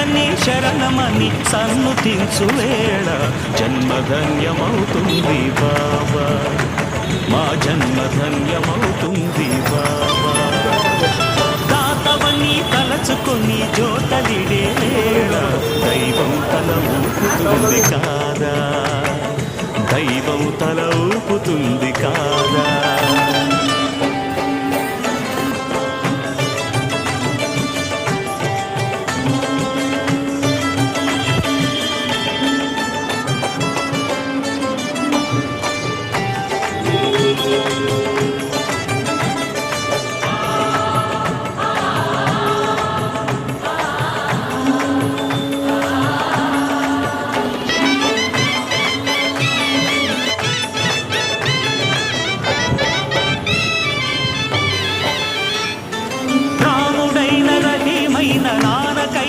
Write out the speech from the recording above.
శరణని శరణమని సన్నుతించు వేళ జన్మధన్యమవుతుంది బాబా. మా జన్మధన్యమవుతుంది బాబా. తాతవని తలచుకొని జోటలిడే వేళ దైవం తల ఊపుతుంది కాదా. దైవం తల ఊపుతుంది కాదా